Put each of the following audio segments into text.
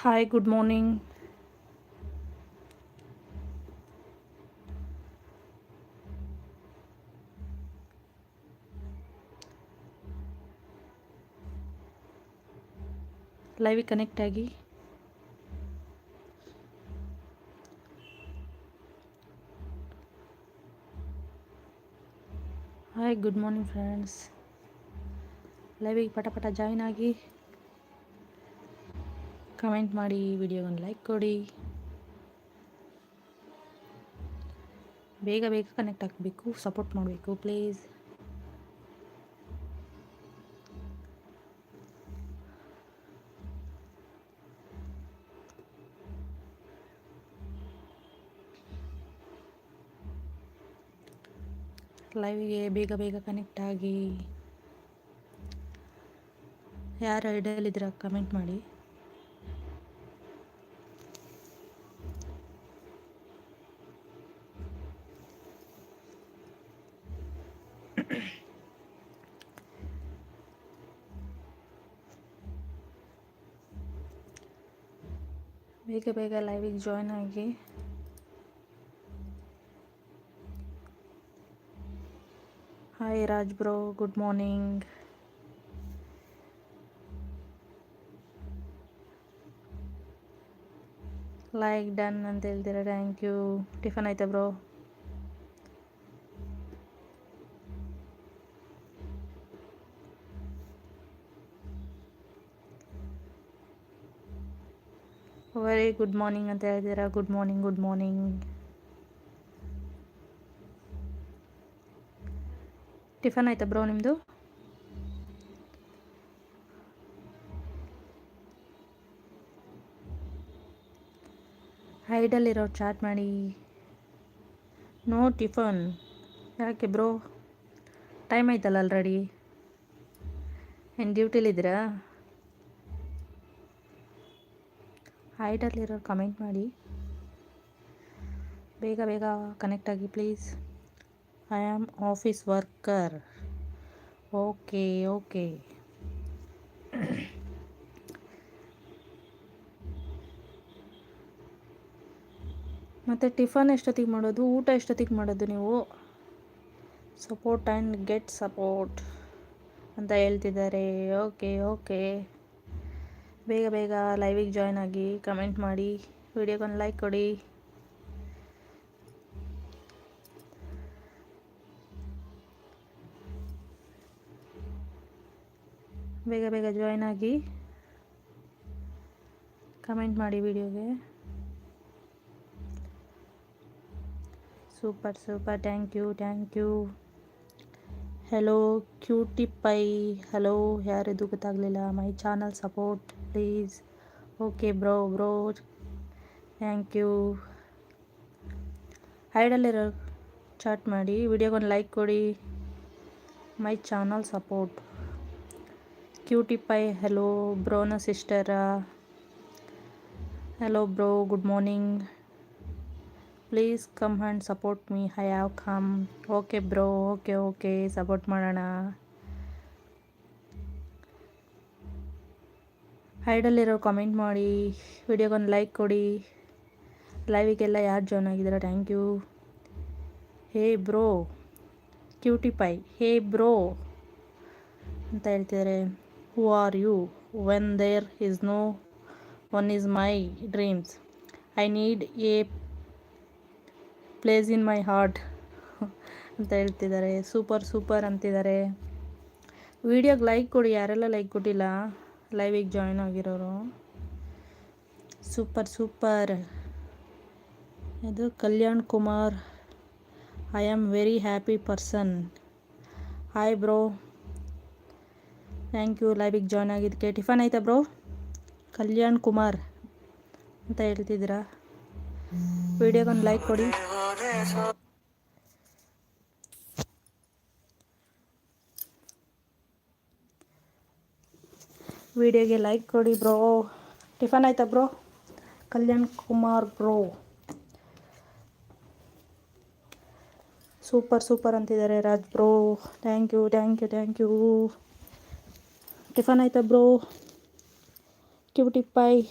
Hi good morning ಲೈವಿಗೆ connect ಆಗಿ hi good morning friends ಲೈವಿಗೆ ಪಟ ಪಟ ಜಾಯ್ನ್ ಆಗಿ ಕಮೆಂಟ್ ಮಾಡಿ ವಿಡಿಯೋಗೊಂದು ಲೈಕ್ ಕೊಡಿ. ಬೇಗ ಬೇಗ ಕನೆಕ್ಟ್ ಆಗಬೇಕು ಸಪೋರ್ಟ್ ಮಾಡಬೇಕು ಪ್ಲೀಸ್ ಲೈವ್ಗೆ ಬೇಗ ಬೇಗ ಕನೆಕ್ಟ್ ಆಗಿ. ಯಾರು ಐಡಲ್ ಕಮೆಂಟ್ ಮಾಡಿ. ಬೇಗ ಬೇಗ ಲೈವಿಗೆ ಜಾಯ್ನ್ ಆಗಿ hi Raj bro good morning like done ಅಂತ ಹೇಳ್ತೀರಾ ಥ್ಯಾಂಕ್ ಯು ಟಿಫನ್ ಆಯ್ತಾ ಬ್ರೋ ವೆರಿ ಗುಡ್ ಮಾರ್ನಿಂಗ್ ಅಂತ ಹೇಳಿದ್ದೀರಾ good morning good morning. Tiffin ಆಯ್ತಾ ಬ್ರೋ ನಿಮ್ಮದು ಹೈಡಲ್ಲಿರೋ ಚಾಟ್ ಮಾಡಿ. No tiffin. ಯಾಕೆ ಬ್ರೋ? ಟೈಮ್ ಆಯ್ತಲ್ಲ ಆಲ್ರೆಡಿ ಏನು ಡ್ಯೂಟಿಲಿದ್ದೀರಾ ಹೈಡಲ್ಲಿರೋ ಕಮೆಂಟ್ ಮಾಡಿ. ಬೇಗ ಬೇಗ ಕನೆಕ್ಟ್ ಆಗಿ please I am office worker okay okay ಮತ್ತು ಟಿಫನ್ ಎಷ್ಟೊತ್ತಿಗೆ ಮಾಡೋದು? ಊಟ ಎಷ್ಟೊತ್ತಿಗೆ ಮಾಡೋದು ನೀವು? ಸಪೋರ್ಟ್ ಆ್ಯಂಡ್ ಗೆಟ್ ಸಪೋರ್ಟ್ ಅಂತ ಹೇಳ್ತಿದ್ದಾರೆ. ಓಕೆ ಓಕೆ ಬೇಗ ಬೇಗ ಲೈವಿಗೆ ಜಾಯ್ನ್ ಆಗಿ ಕಮೆಂಟ್ ಮಾಡಿ ವಿಡಿಯೋಗೊಂದು ಲೈಕ್ ಕೊಡಿ. ಬೇಗ ಬೇಗ ಜಾಯ್ನ್ ಆಗಿ ಕಮೆಂಟ್ ಮಾಡಿ ವಿಡಿಯೋಗೆ super super thank you thank you hello cutie pie hello ಯಾರಿದು ಗೊತ್ತಾಗಲಿಲ್ಲ my channel support please okay bro bro thank you ಹೈಡಲ್ಲಿರೋ chat ಮಾಡಿ ವಿಡಿಯೋಗೊಂದು ಲೈಕ್ ಕೊಡಿ my channel support cutie pie hello ಬ್ರೋನ ಸಿಸ್ಟರ hello bro good morning please come and support me I have come okay bro okay okay support ಮಾಡೋಣ ಹೈಡಲ್ಲಿರೋ comment ಮಾಡಿ, ವಿಡಿಯೋಗೊಂದು like ಕೊಡಿ. ಲೈವಿಗೆಲ್ಲ ಯಾರು join ಆಗಿದ್ದೀರಾ? Thank you hey bro cutie pie hey bro ಅಂತ ಹೇಳ್ತಿದ್ದಾರೆ who are you when there is no one is my dreams I need a place in my heart ಅಂತ ಹೇಳ್ತಿದ್ದಾರೆ ಸೂಪರ್ ಸೂಪರ್ ಅಂತಿದ್ದಾರೆ ವಿಡಿಯೋಗೆ ಲೈಕ್ ಕೊಡಿ, ಯಾರೆಲ್ಲ ಲೈಕ್ ಕೊಟ್ಟಿಲ್ಲ? ಲೈವಿಗೆ ಜಾಯ್ನ್ ಆಗಿರೋರು. ಸೂಪರ್ ಸೂಪರ್ ಇದು Kalyan Kumar. I am very happy person hi bro thank you ಲೈವಿಗೆ join ಆಗಿದ್ದಕ್ಕೆ. ಟಿಫನ್ ಆಯ್ತಾ ಬ್ರೋ ಕಲ್ಯಾಣ್ ಕುಮಾರ್ ಅಂತ ಹೇಳ್ತಿದ್ದೀರಾ? ವಿಡಿಯೋಗೊಂದು ಲೈಕ್ ಕೊಡಿ. ವಿಡಿಯೋಗೆ ಲೈಕ್ ಕೊಡಿ ಬ್ರೋ. ಟಿಫನ್ ಆಯ್ತಾ bro? Kalyan Kumar bro. Super super ಅಂತಿದ್ದಾರೆ Raj bro. Thank you thank you thank you. Tiffin ಆಯ್ತಾ ಬ್ರೋ? Cutie pie.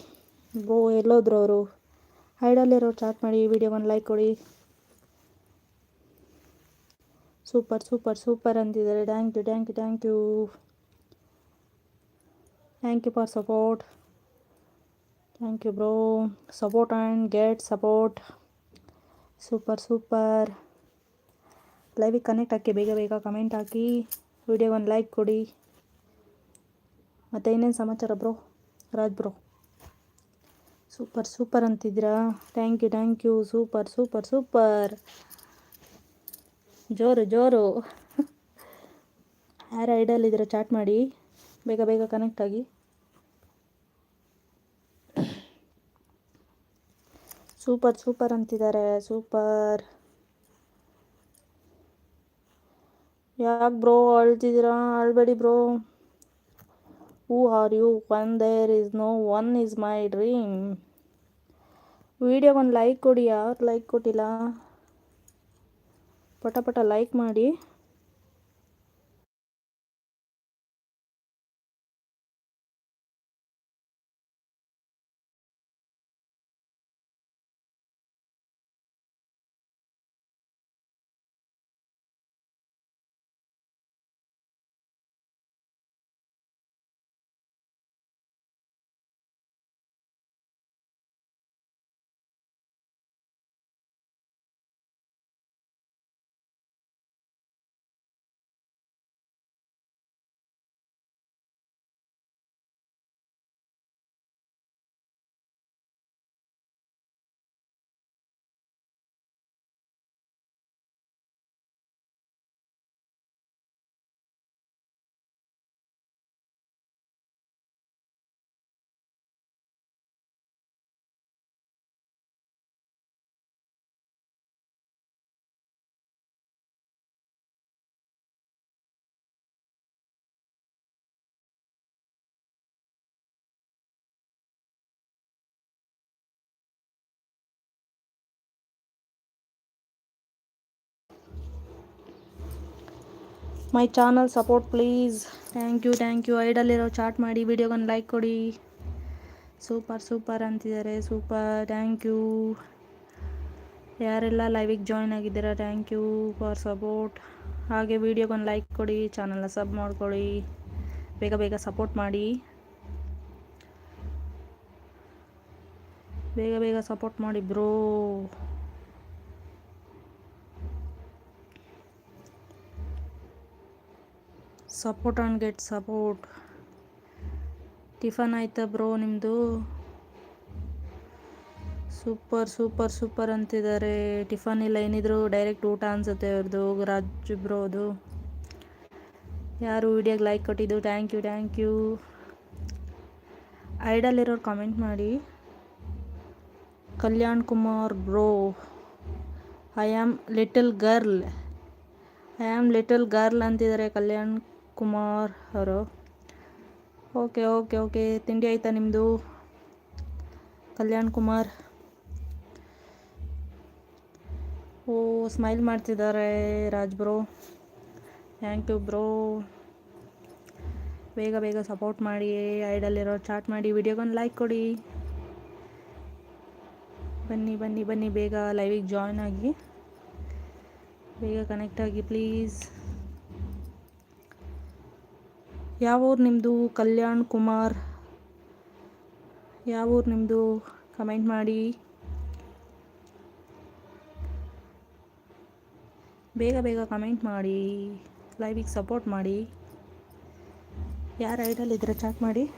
ಬ್ರೋ, ಎಲ್ಲೋದ್ರು ಅವರು. ಹೈಡಲ್ಲಿರೋ ಚಾಟ್ ಮಾಡಿ ವಿಡಿಯೋವನ್ನು ಲೈಕ್ ಕೊಡಿ. ಸೂಪರ್ ಸೂಪರ್ ಸೂಪರ್ ಅಂತಿದ್ದಾರೆ. Thank you thank you thank you. Thank you for support thank you bro support and get support super super ಲೈವಿಗೆ connect ಹಾಕಿ, ಬೇಗ ಬೇಗ ಕಮೆಂಟ್ ಹಾಕಿ. ವಿಡಿಯೋ ಒಂದು ಲೈಕ್ ಕೊಡಿ. ಮತ್ತು ಇನ್ನೇನು ಸಮಾಚಾರ bro Raj bro super super ಅಂತಿದ್ದೀರಾ? Thank you thank you super super super ಜೋರು ಜೋರು. ಯಾರು ಐಡಲ್ ಇದ್ದರೆ? ಚಾಟ್ ಮಾಡಿ. ಬೇಗ ಬೇಗ ಕನೆಕ್ಟ್ ಆಗಿ. ಸೂಪರ್ ಸೂಪರ್ ಅಂತಿದ್ದಾರೆ ಸೂಪರ್ ಯಾಕೆ ಬ್ರೋ ಅಳ್ತಿದ್ದೀರಾ? ಅಳ್ಬೇಡಿ bro who are you one there is no one is my dream ವಿಡಿಯೋಗೊಂದು like ಕೊಡಿ ಯಾರು ಲೈಕ್ ಕೊಟ್ಟಿಲ್ಲ? ಪಟ ಪಟ ಲೈಕ್ ಮಾಡಿ. My channel support please. Thank you thank you. ಐಡಲ್ಲಿರೋ chat ಮಾಡಿ ವಿಡಿಯೋಗೊಂದು ಲೈಕ್ ಕೊಡಿ. ಸೂಪರ್ ಸೂಪರ್ ಅಂತಿದ್ದಾರೆ. Super, thank you. ಯಾರೆಲ್ಲ ಲೈವಿಗೆ ಜಾಯ್ನ್ ಆಗಿದ್ದೀರಾ, ಥ್ಯಾಂಕ್ ಯು ಫಾರ್ ಸಪೋರ್ಟ್. ಹಾಗೆ ವಿಡಿಯೋಗೊಂದು ಲೈಕ್ ಕೊಡಿ, ಚಾನಲ್ನ ಸಬ್ ಮಾಡ್ಕೊಳ್ಳಿ ಬೇಗ ಬೇಗ ಸಪೋರ್ಟ್ ಮಾಡಿ. ಬೇಗ ಬೇಗ ಸಪೋರ್ಟ್ ಮಾಡಿ bro. Support and get support tiffin ಆಯ್ತಾ ಬ್ರೋ ನಿಮ್ಮದು ಸೂಪರ್ ಸೂಪರ್ ಸೂಪರ್ ಅಂತಿದ್ದಾರೆ. ಟಿಫನ್ ಇಲ್ಲ, ಏನಿದ್ರು ಡೈರೆಕ್ಟ್ ಊಟ ಅನ್ಸುತ್ತೆ ಅವ್ರದ್ದು ರಾಜ್ ಬ್ರೋದು ಯಾರು ವಿಡಿಯೋಗೆ ಲೈಕ್ ಕೊಟ್ಟಿದ್ದು ಥ್ಯಾಂಕ್ ಯು ಥ್ಯಾಂಕ್ ಯು ಐಡಲ್ಲಿರೋರು ಕಾಮೆಂಟ್ ಮಾಡಿ. Kalyan Kumar bro I am little girl I am little girl ಅಂತಿದ್ದಾರೆ ಕಲ್ಯಾಣ್ ಕುಮಾರ್ ಅವರು. Okay okay okay. ತಿಂಡಿ ಆಯಿತಾ ನಿಮ್ಮದು ಕಲ್ಯಾಣ್ ಕುಮಾರ್. ಓ ಸ್ಮೈಲ್ ಮಾಡ್ತಿದ್ದಾರೆ Raj bro thank you bro ಬೇಗ ಬೇಗ ಸಪೋರ್ಟ್ ಮಾಡಿ ಐಡಲ್ಲಿರೋ ಚಾಟ್ ಮಾಡಿ ವಿಡಿಯೋಗೊಂದು ಲೈಕ್ ಕೊಡಿ. ಬನ್ನಿ ಬನ್ನಿ ಬನ್ನಿ. ಬೇಗ ಲೈವಿಗೆ ಜಾಯ್ನ್ ಆಗಿ. ಬೇಗ ಕನೆಕ್ಟ್ ಆಗಿ ಪ್ಲೀಸ್ ಯಾವ ಊರು ನಿಮ್ಮದು? ಕಲ್ಯಾಣ್ ಕುಮಾರ್. ಯಾವ ಊರು ನಿಮ್ಮದು? ಕಮೆಂಟ್ ಮಾಡಿ. ಬೇಗ ಬೇಗ ಕಮೆಂಟ್ ಮಾಡಿ. ಲೈವಿಗೆ ಸಪೋರ್ಟ್ ಮಾಡಿ. ಯಾರು ಐಡಲ್ ಇದ್ರೆ ಚಾಟ್ ಮಾಡಿ.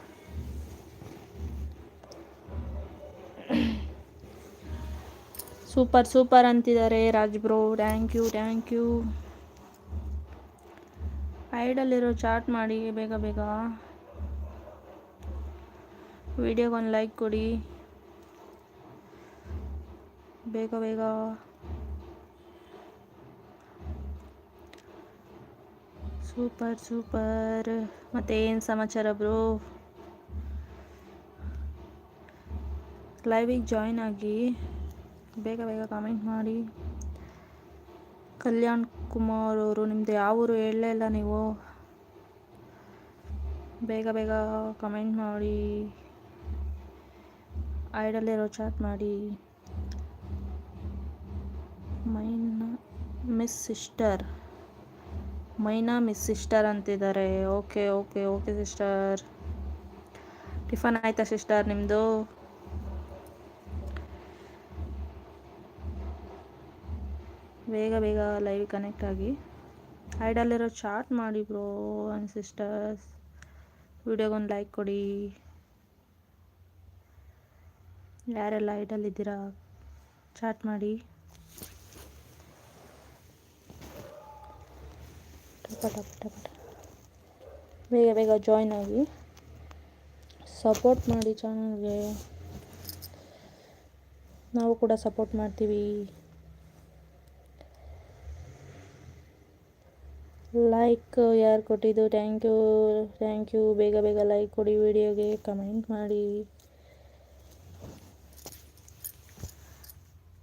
ಸೂಪರ್ ಸೂಪರ್ ಅಂತಿದ್ದಾರೆ Raj bro. Thank you thank you. ಐಡಲ್ಲಿರೋ chat ಮಾಡಿ, ಬೇಗ ಬೇಗ. ವಿಡಿಯೋಗೊಂದು ಲೈಕ್ ಕೊಡಿ. ಬೇಗ ಬೇಗ. Super super. ಮತ್ತೆ ಏನು ಸಮಾಚಾರ ಬ್ರೋ? ಲೈವಿಗೆ ಜಾಯ್ನ್ ಆಗಿ ಬೇಗ ಬೇಗ ಕಾಮೆಂಟ್ ಮಾಡಿ. ಕಲ್ಯಾಣ್ ಕುಮಾರ್ ಅವರು ನಿಮ್ಮದು ಯಾವ ಊರು ಹೇಳಲೇ ಇಲ್ಲ ನೀವು. ಬೇಗ ಬೇಗ ಕಮೆಂಟ್ ಮಾಡಿ. ಐಡಲ್ಲಿರೋ ಚಾಟ್ ಮಾಡಿ. Maina miss sister Maina miss sister ಅಂತಿದ್ದಾರೆ. Okay okay okay sister tiffin ಆಯ್ತಾ ಸಿಸ್ಟರ್ ನಿಮ್ಮದು ಬೇಗ ಬೇಗ ಲೈವ್ ಕನೆಕ್ಟ್ ಆಗಿ. ಐಡಲ್ಲಿರೋ ಚಾಟ್ ಮಾಡಿ ಬ್ರೋ ಆ್ಯಂಡ್ ಸಿಸ್ಟರ್ಸ್ ವಿಡಿಯೋಗೊಂದು ಲೈಕ್ ಕೊಡಿ. ಯಾರೆಲ್ಲ ಐಡಲ್ಲಿದ್ದೀರಾ ಚಾಟ್ ಮಾಡಿ. ಬೇಗ ಬೇಗ ಜಾಯ್ನ್ ಆಗಿ. ಸಪೋರ್ಟ್ ಮಾಡಿ ಚಾನಲ್ಗೆ ನಾವು ಕೂಡ ಸಪೋರ್ಟ್ ಮಾಡ್ತೀವಿ. ಲೈಕ್ ಯಾರು ಕೊಟ್ಟಿದ್ದು? ಥ್ಯಾಂಕ್ ಯು ಥ್ಯಾಂಕ್ ಯು ಬೇಗ ಬೇಗ ಲೈಕ್ ಕೊಡಿ ವಿಡಿಯೋಗೆ ಕಮೆಂಟ್ ಮಾಡಿ.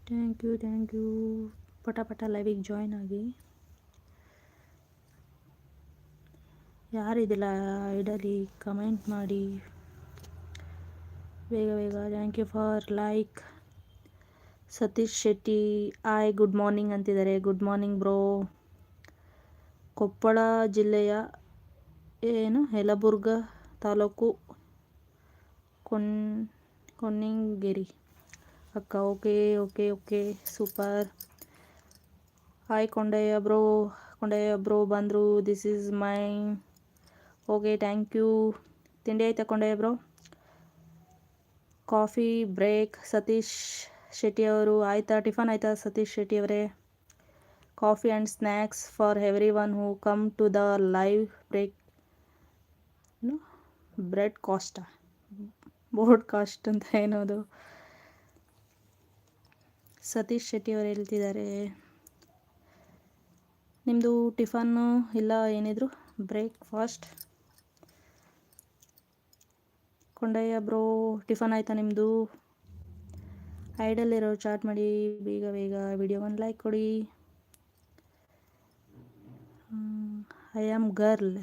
ಥ್ಯಾಂಕ್ ಯು ಥ್ಯಾಂಕ್ ಯು ಪಟ ಪಟ ಲೈವಿಗೆ ಜಾಯ್ನ್ ಆಗಿ. ಯಾರಿದಿಲ್ಲ ಐಡಲಿ ಕಮೆಂಟ್ ಮಾಡಿ. ಬೇಗ ಬೇಗ thank you for like Satish Shetty hi good morning ಅಂತಿದ್ದಾರೆ. ಗುಡ್ ಮಾರ್ನಿಂಗ್ ಬ್ರೋ ಕೊಪ್ಪಳ ಜಿಲ್ಲೆಯ ಏನು? ಯಲಬುರ್ಗ ತಾಲೂಕು ಕೊನ್, ಕೊನ್ನಿಂಗೇರಿ. ಅಕ್ಕ, okay okay okay, super. Hi Kondayya bro Kondayya bro ಬಂದರು. This is my okay thank you ತಿಂಡಿ ಆಯ್ತಾ Kondayya bro coffee break Satish Shetty ಅವರು. ಆಯ್ತಾ? ಟಿಫನ್ ಆಯ್ತಾ ಸತೀಶ್ ಶೆಟ್ಟಿ ಅವರೇ? Coffee and snacks for everyone who come to the live break broadcast broadcast ಅಂತ ಏನೋದು? ಸತೀಶ್ ಶೆಟ್ಟಿ ಅವರು ಹೇಳ್ತಿದ್ದಾರೆ. ನಿಮ್ಮದು ಟಿಫನ್ನು ಇಲ್ಲ ಏನಿದ್ರು ಬ್ರೇಕ್ಫಾಸ್ಟ್ ಕೊಂಡಯ್ಯ ಬ್ರೋ, ಟಿಫನ್ ಆಯಿತಾ ನಿಮ್ಮದು ಐಡಲ್ಲಿರೋ ಚಾಟ್ ಮಾಡಿ, ಬೇಗ ಬೇಗ ವಿಡಿಯೋ ಒಂದು ಲೈಕ್ ಕೊಡಿ. I am girl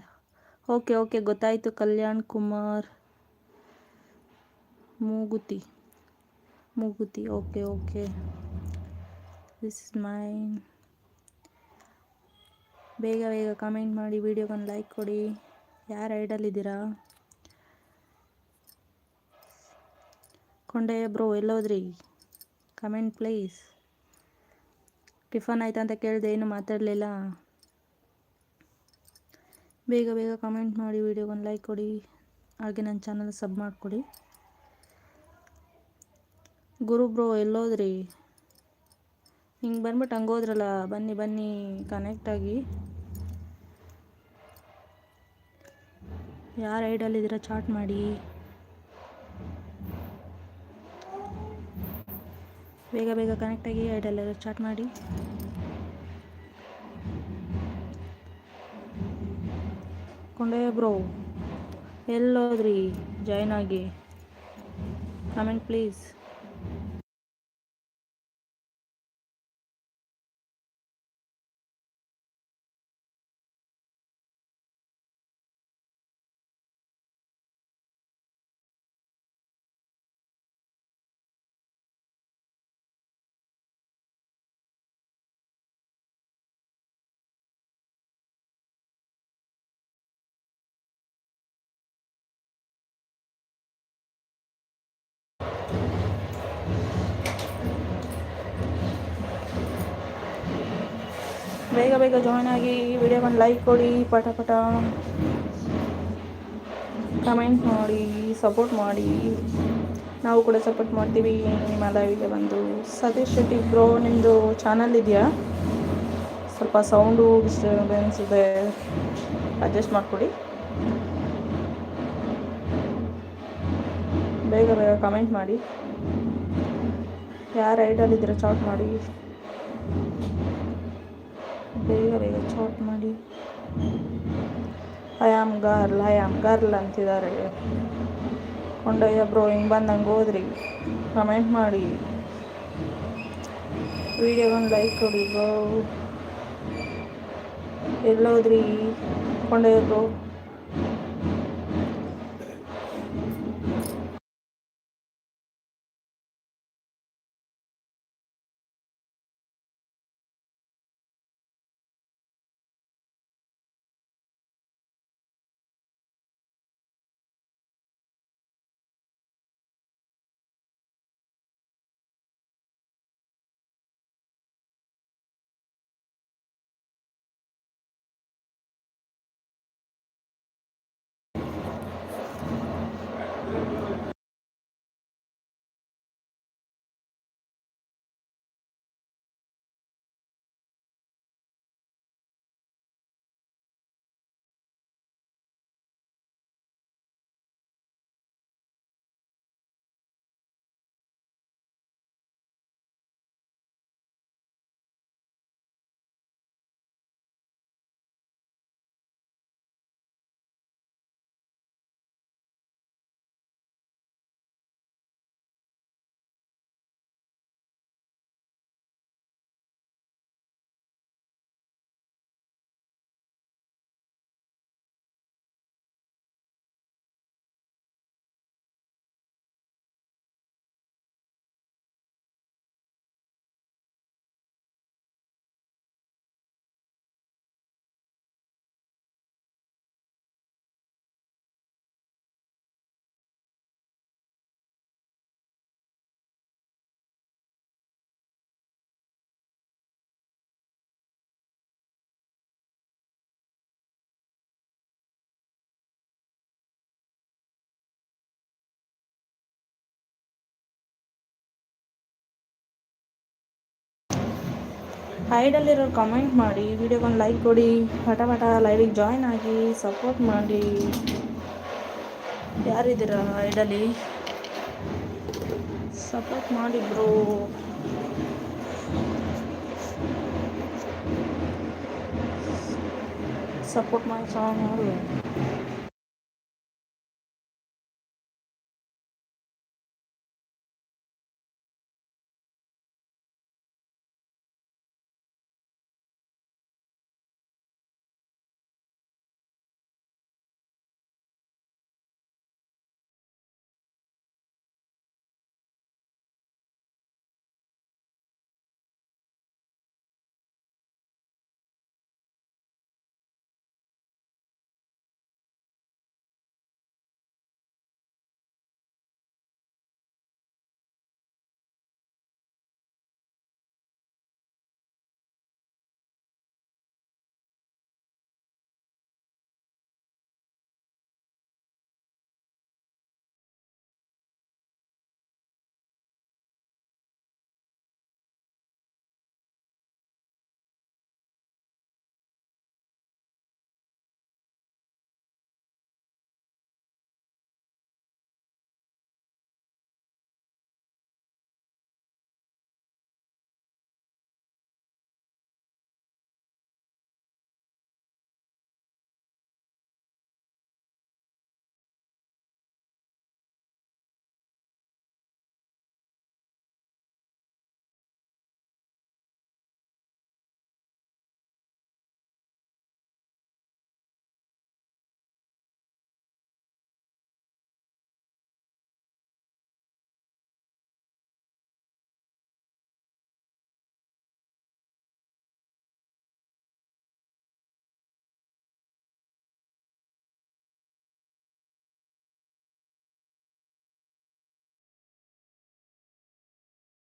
okay okay ಗೊತ್ತಾಯಿತು ಕಲ್ಯಾಣ್ ಕುಮಾರ್. ಮೂಗುತಿ. ಮೂಗುತಿ okay okay this is mine ಬೇಗ ಬೇಗ ಕಮೆಂಟ್ ಮಾಡಿ ವಿಡಿಯೋಗೊಂದು ಲೈಕ್ ಕೊಡಿ. ಯಾರು ಐಡಲ್ಲಿದ್ದೀರಾ ಕೊಂಡಯ್ಯ ಬ್ರೋ ಎಲ್ಲೋದ್ರಿ? ಕಮೆಂಟ್ ಪ್ಲೀಸ್ ಟಿಫನ್ ಆಯ್ತಾ ಅಂತ ಕೇಳಿದೆ, ಏನು ಮಾತಾಡಲಿಲ್ಲ. ಬೇಗ ಬೇಗ ಕಮೆಂಟ್ ಮಾಡಿ ವಿಡಿಯೋಗೊಂದು ಲೈಕ್ ಕೊಡಿ. ಹಾಗೆ ನನ್ನ ಚಾನಲ್ ಸಬ್ ಮಾಡಿಕೊಡಿ. ಗುರು ಬ್ರೋ ಎಲ್ಲೋದ್ರಿ? ಹಿಂಗೆ ಬಂದ್ಬಿಟ್ಟು ಹಂಗೋದ್ರಲ್ಲ ಬನ್ನಿ ಬನ್ನಿ ಕನೆಕ್ಟ್ ಆಗಿ. ಯಾರು ಐಡಲ್ಲಿದ್ದೀರಾ ಚಾಟ್ ಮಾಡಿ. ಬೇಗ ಬೇಗ ಕನೆಕ್ಟ್ ಆಗಿ ಐಡಲ್ಲೆಲ್ಲ ಚಾಟ್ ಮಾಡಿ. ಕೊಂಡಯ್ಯ ಬ್ರೋ. ಎಲ್ಲೋದ್ರಿ ಜಾಯ್ನ್ ಆಗಿ. ಕಮೆಂಟ್ ಪ್ಲೀಸ್ ಬೇಗ ಬೇಗ ಜಾಯ್ನ್ ಆಗಿ ಈ ವಿಡಿಯೋಗೊಂದು ಲೈಕ್ ಕೊಡಿ ಪಟ ಪಟ ಕಮೆಂಟ್ ಮಾಡಿ ಸಪೋರ್ಟ್ ಮಾಡಿ. ನಾವು ಕೂಡ ಸಪೋರ್ಟ್ ಮಾಡ್ತೀವಿ. ನಿಮ್ಮ ಲೈವಿಗೆ ಬಂದು. ಸತೀಶ್ ಶೆಟ್ಟಿ ಬ್ರೋ ನಿಮ್ಮದು ಚಾನಲ್ ಇದೆಯಾ? ಸ್ವಲ್ಪ ಸೌಂಡು ಡಿಸ್ಟರ್ಬೆನ್ಸ್ ಇದೆ. ಅಡ್ಜಸ್ಟ್ ಮಾಡಿಕೊಡಿ. ಬೇಗ ಬೇಗ ಕಮೆಂಟ್ ಮಾಡಿ. ಯಾರು ಇದ್ದೀರಾ ಚಾಟ್ ಮಾಡಿ. ಬೇಗ ಬೇಗ ಚಾಟ್ ಮಾಡಿ? I am girl I am girl ಅಂತಿದ್ದಾರೆ. ಕೊಂಡಯ್ಯ ಬ್ರೋ, ಹಿಂಗೆ ಬಂದಂಗೆ ಹೋದ್ರಿ. ಕಮೆಂಟ್ ಮಾಡಿ. ವಿಡಿಯೋಗೊಂದು ಲೈಕ್ ಕೊಡಿ ಬ್ರೋ. ಎಲ್ಲೋದ್ರಿ. Kondayya bro ಹೈಡಲ್ಲಿರೋರು ಕಮೆಂಟ್ ಮಾಡಿ, ವಿಡಿಯೋಗೊಂದು ಲೈಕ್ ಕೊಡಿ. ಪಟ ಪಟ ಲೈವಿಗೆ ಜಾಯ್ನ್ ಆಗಿ ಸಪೋರ್ಟ್ ಮಾಡಿ. ಯಾರಿದ್ದೀರಾ ಹೈಡಲ್ಲಿ ಸಪೋರ್ಟ್ ಮಾಡಿ ಬ್ರೋ ಸಪೋರ್ಟ್ ಮಾಡಿ ಚಾನಲ್